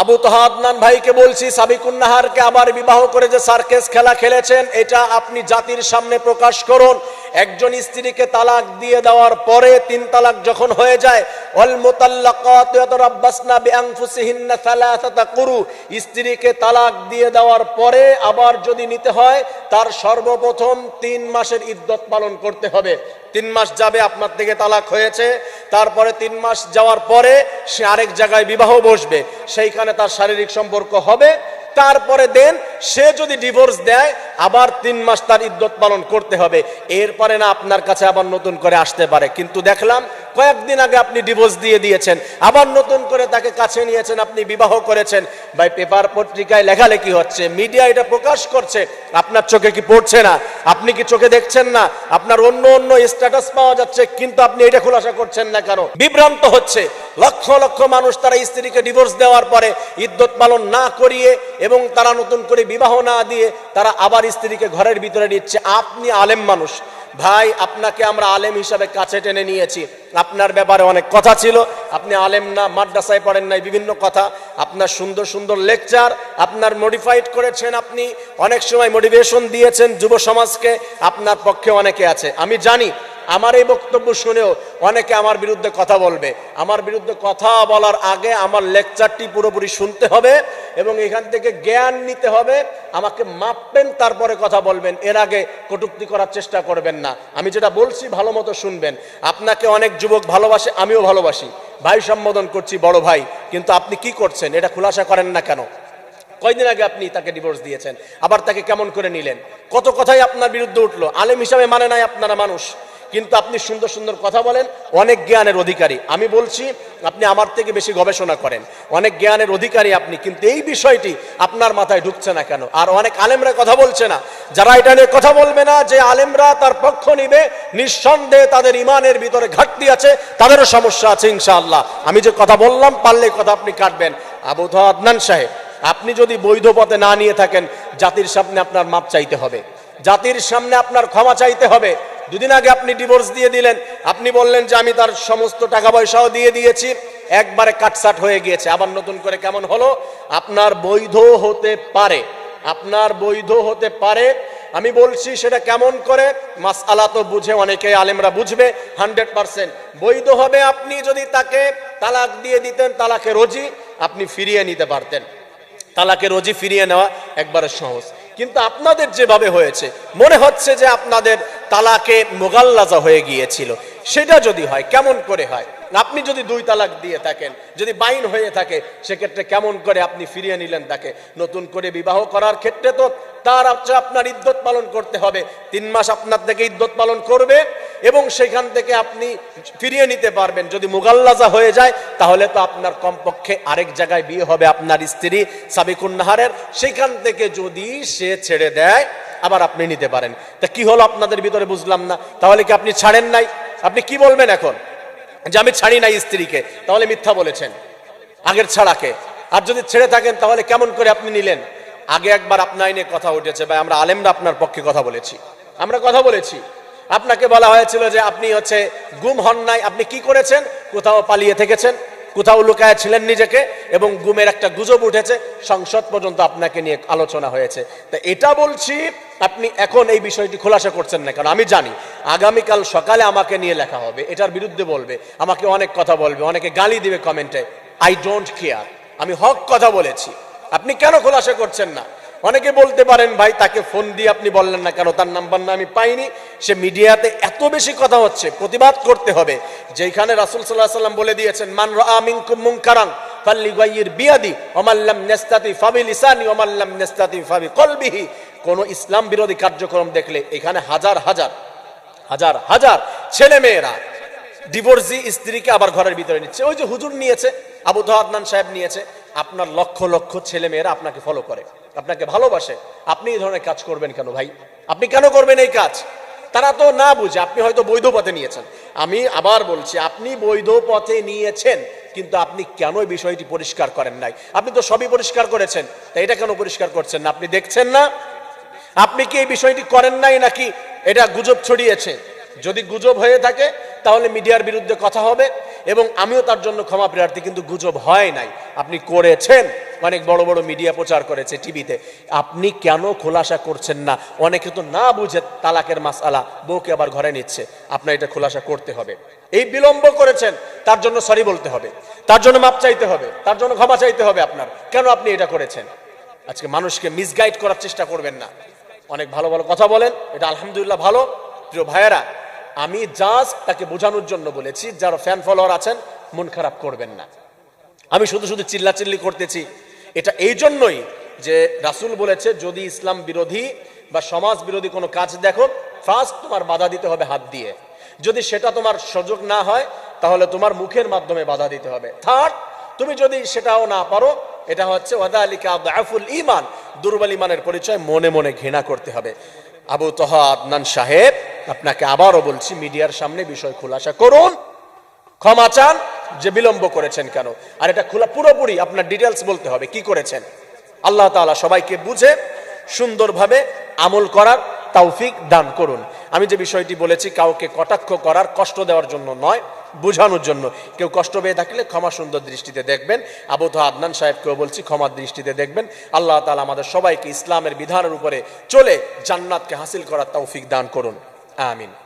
আবু তহাদনান ভাইকে বলছি, সাবিকুন্নাহারকে আবার বিবাহ করে যে সার্কেস খেলা খেলেছেন, এটা আপনি জাতির সামনে প্রকাশ করুন। একজন স্ত্রীকে তালাক দিয়ে দেওয়ার পরে তিন তালাক যখন হয়ে যায়, অল মুতাল্লাকাত ইয়াতরাব্বাসনা বিআনফুসিহিন্না সালাসাতা কুরু। স্ত্রীকে তালাক দিয়ে দেওয়ার পরে আবার যদি নিতে হয়, তার সর্বপ্রথম তিন মাসের ইদ্যত পালন করতে হবে। তিন মাস যাবে আপনার থেকে তালাক হয়েছে। তারপরে তিন মাস যাওয়ার পরে সে আরেক জায়গায় বিবাহ বসবে, সেইখানে তার শারীরিক সম্পর্ক হবে। তারপরে দেন সে যদি ডিভোর্স দেয় আবার তিন মাস তার ইদ্যত পালন করতে হবে। এরপরে না আপনার কাছে আবার নতুন করে আসতে পারে। কিন্তু দেখলাম, কয়েকদিন আগে আপনি ডিভোর্স দিয়ে দিয়েছেন। আবার নতুন করে তাকে কাছে নিয়েছেন, আপনি বিবাহ করেছেন। ভাই পেপার পত্রিকায় লেখালেখি হচ্ছে মিডিয়া এটা প্রকাশ করছে। আপনার চোখে কি পড়ছে না? আপনি কি চোখে দেখছেন না? আপনার অন্য অন্য স্ট্যাটাস পাওয়া যাচ্ছে, কিন্তু আপনি এটা খোলাসা করছেন না কেন? বিভ্রান্ত হচ্ছে। লক্ষ লক্ষ মানুষ তারা স্ত্রীকে ডিভোর্স দেওয়ার পরে ইদ্যত পালন না করিয়ে এবং তারা নতুন করে বিবাহ না দিয়ে তারা আবার স্ত্রীকে ঘরের ভিতরে নিচ্ছে। আপনি আলেম মানুষ। ভাই, আপনাকে আমরা আলেম হিসাবে কাছে টেনে নিয়েছি। আপনার ব্যাপারে অনেক কথা ছিল। আপনি আলেম না, মাদ্রাসায় পড়েন নাই, বিভিন্ন কথা। আপনার সুন্দর সুন্দর লেকচার আপনার মডিফাইড করেছেন আপনি। অনেক সময় মোটিভেশন দিয়েছেন যুব সমাজকে। আপনার পক্ষে অনেকে আছে। আমি জানি আমার এই বক্তব্য শুনেও অনেকে আমার বিরুদ্ধে কথা বলবে। আমার বিরুদ্ধে কথা বলার আগে আমার লেকচারটি পুরোপুরি শুনতে হবে এবং এখান থেকে জ্ঞান নিতে হবে। আমাকে মাপবেন, তারপরে কথা বলবেন। এর আগে কটুক্তি করার চেষ্টা করবেন না। আমি যেটা বলছি, ভালো মতো শুনবেন। আপনাকে অনেক যুবক ভালোবাসে, আমিও ভালোবাসি। ভাই সম্বোধন করছি, বড় ভাই। কিন্তু আপনি কি করছেন? এটা খুলাসা করেন না কেন? কয়দিন আগে আপনি তাকে ডিভোর্স দিয়েছেন? আবার তাকে কেমন করে নিলেন? কত কথাই আপনার বিরুদ্ধে উঠল। আলেম হিসাবে মানে নাই আপনারা মানুষ। কিন্তু আপনি সুন্দর সুন্দর কথা বলেন, অনেক জ্ঞানের অধিকারী। আমি বলছি, আপনি আমার থেকে বেশি গবেষণা করেন। অনেক জ্ঞানের অধিকারী আপনি, কিন্তু এই বিষয়টি আপনার মাথায় ঢুকছে না কেন? আর অনেক আলেমরা কথা বলছে না। যারা এটা নিয়ে কথা বলবে না, যে আলেমরা তার পক্ষ নিবে, নিঃসন্দেহে তাদের ইমানের ভিতরে ঘাটতি আছে, তাদেরও সমস্যা আছে, ইনশাআল্লাহ। আমি যে কথা বললাম, পারলে কথা আপনি কাটবেন। আবু আদনান সাহেব, আপনি যদি বৈধ পথে না নিয়ে থাকেন, জাতির সামনে আপনার মাপ চাইতে হবে। জাতির সামনে আপনার ক্ষমা চাইতে হবে। দুদিন আগে আপনি ডিভোর্স দিয়ে দিলেন। আপনি বললেন যে আমি তার সমস্ত টাকা পয়সাও দিয়ে দিয়েছি, একবারে কাটসাট হয়ে গিয়েছে। আবার নতুন করে কেমন হলো? আপনার বৈধ হতে পারে। আপনার বৈধ হতে পারে। আমি বলছি সেটা কেমন করে? মাস আলা তো বুঝে অনেকে আলেমরা বুঝবে, হান্ড্রেড পার্সেন্ট। বৈধ হবে আপনি যদি তাকে তালাক দিয়ে দিতেন, তালাকে রোজি আপনি ফিরিয়ে নিতে পারতেন। তালাকে রোজি ফিরিয়ে নেওয়া একবারে সহজ। কিন্তু আপনাদের যেভাবে হয়েছে, মনে হচ্ছে যে আপনাদের তালাকে মোগাল্লাজা হয়ে গিয়েছিল। সেটা যদি হয় কেমন করে হয়? আপনি যদি দুই তালাক দিয়ে থাকেন, যদি বাইন হয়ে থাকে, সেক্ষেত্রে কেমন করে আপনি ফিরিয়ে নিলেন তাকে? নতুন করে বিবাহ করার ক্ষেত্রে তো তার আপনার ইদ্যত পালন করতে হবে। তিন মাস আপনার থেকে ইদ্যত পালন করবে এবং সেখান থেকে আপনি ফিরিয়ে নিতে পারবেন। যদি মুগাল্লাজা হয়ে যায়, তাহলে তো আপনার কমপক্ষে আরেক জায়গায় বিয়ে হবে আপনার স্ত্রী সাবিকুন্নাহারের। সেখান থেকে যদি সে ছেড়ে দেয়, আবার আপনি নিতে পারেন। তা কি হলো আপনাদের ভিতরে বুঝলাম না। তাহলে কি আপনি ছাড়েন নাই? আপনি কি বলবেন এখন? যে আমি ছাড়ি নাই স্ত্রীকে, তাহলে মিথ্যা বলেছেন। আগের ছাড়াকে। আর যদি ছেড়ে থাকেন, তাহলে কেমন করে আপনি নিলেন? আগে একবার আপনার আইনে কথা উঠেছে, ভাই, আমরা আলেমরা আপনার পক্ষে কথা বলেছি। আমরা কথা বলেছি। আপনাকে বলা হয়েছিল যে আপনি হচ্ছে গুম হন নাই, আপনি কি করেছেন? কোথাও পালিয়ে থেকেছেন? কোথাও লুকায় ছিলেন নিজেকে এবং গুমের একটা গুজব উঠেছে, সংসদ পর্যন্ত আপনাকে নিয়ে আলোচনা হয়েছে। তা এটা বলছি, আপনি এখন এই বিষয়টি খোলাসা করছেন না কারণ আমি জানি, আগামীকাল সকালে আমাকে নিয়ে লেখা হবে, এটার বিরুদ্ধে বলবে, আমাকে অনেক কথা বলবে, অনেকে গালি দিবে কমেন্টে আই ডোন্ট কেয়ার আমি হক কথা বলেছি। আপনি কেন খোলাসা করছেন না? অনেকে বলতে পারেন, ভাই, তাকে ফোন দিয়ে আপনি বললেন না কেন? তার নাম্বার না, আমি পাইনি। সে মিডিয়াতে এত বেশি কথা হচ্ছে, প্রতিবাদ করতে হবে। যেখানে রাসুল সাল্লাহ সাল্লাম বলে দিয়েছেন, মান রামিনকুম মুনকারান ফাল্লিগাইয়ির বিয়াদি ওমাল্লাম নেস্তাতি ফাবি লিসানি ওমাল্লাম নেস্তাতি ফাবি কলবিহি। কোন ইসলাম বিরোধী কার্যক্রম দেখলে এখানে হাজার হাজার হাজার হাজার ছেলে মেয়েরা ডিভোর্সি স্ত্রীকে আবার ঘরের ভিতরে নিচ্ছে। ওই যে হুজুর নিয়েছে, আবু আদনান সাহেব নিয়েছে, আপনার লক্ষ লক্ষ ছেলে মেয়েরা আপনাকে ফলো করে। আপনাকে ভালোবাসে, আপনি এই ধরনের কাজ করবেন কেন ভাই? আপনি কেন করবেন এই কাজ? তারা তো না বুঝে, আপনি হয়তো বৈধ পথে নিয়েছেন। আমি আবার বলছি, আপনি বৈধ পথে নিয়েছেন, কিন্তু আপনি কেন এই বিষয়টি পরিষ্কার করেন নাই? আপনি তো সবই পরিষ্কার করেছেন। তা এটা কেন পরিষ্কার করছেন না? আপনি দেখছেন না? আপনি কি এই বিষয়টি করেন নাই নাকি? এটা গুজব ছড়িয়েছে। যদি গুজব হয়ে থাকে, তাহলে মিডিয়ার বিরুদ্ধে কথা হবে, এবং আমিও তার জন্য ক্ষমা প্রার্থী, কিন্তু গুজব হয় নাই। আপনি করেছেন। অনেক বড় বড় মিডিয়া প্রচার করেছে টিভিতে। আপনি কেন খোলাসা করছেন না? অনেকে তো না বুঝে তালাকের মাসালা বউকে আবার ঘরে নিচ্ছে। আপনার এটা খোলাসা করতে হবে। এই বিলম্ব করেছেন, তার জন্য সরি বলতে হবে। তার জন্য মাপ চাইতে হবে। তার জন্য ক্ষমা চাইতে হবে আপনার। কেন আপনি এটা করেছেন? আজকে মানুষকে মিসগাইড করার চেষ্টা করবেন না। অনেক ভালো ভালো কথা বলেন, এটা আলহামদুলিল্লাহ ভালো। প্রিয় ভাইয়েরা, আমি জাস্ট তাকে বোঝানোর জন্য বলেছি, যারা ফ্যান ফলোয়ার আছেন, মন খারাপ করবেন না। আমি শুধু শুধু চিল্লাচিল্লি করতেছি। এটা এই জন্যই যে রাসূল বলেছে, যদি ইসলাম বিরোধী বা সমাজ বিরোধী কোনো কাজ দেখো ফার্স্ট তোমার বাধা দিতে হবে হাত দিয়ে। যদি সেটা তোমার সুযোগ না হয়, তাহলে তোমার মুখের মাধ্যমে বাধা দিতে হবে। থার্ড তুমি যদি সেটাও না পারো, এটা হচ্ছে ওয়াদা আলিকা দাফুল ইমান দুর্বল ইমানের পরিচয় মনে মনে ঘৃণা করতে হবে। আবু তহা আদনান সাহেব, আপনাকে আবারও বলছি, মিডিয়ার সামনে বিষয় খোলাসা করুন, ক্ষমা চান যে বিলম্ব করেছেন কেন? আর এটা খোলা পুরোপুরি আপনার ডিটেলস বলতে হবে, কি করেছেন? আল্লাহ তাআলা সবাইকে বুঝে, সুন্দরভাবে আমল করার তৌফিক দান করুন। আমি যে বিষয়টি বলেছি, কাউকে কটাক্ষ করার কষ্ট দেওয়ার জন্য নয়, বোঝানোর জন্য। কেউ কষ্ট পেয়ে থাকলে ক্ষমা সুন্দর দৃষ্টিতে দেখবেন। আবু তো আদনান সাহেবকেও বলছি, ক্ষমার দৃষ্টিতে দেখবেন। আল্লাহ তালা আমাদের সবাইকে ইসলামের বিধানের উপরে চলে জান্নাতকে হাসিল করার তৌফিক দান করুন। আমিন।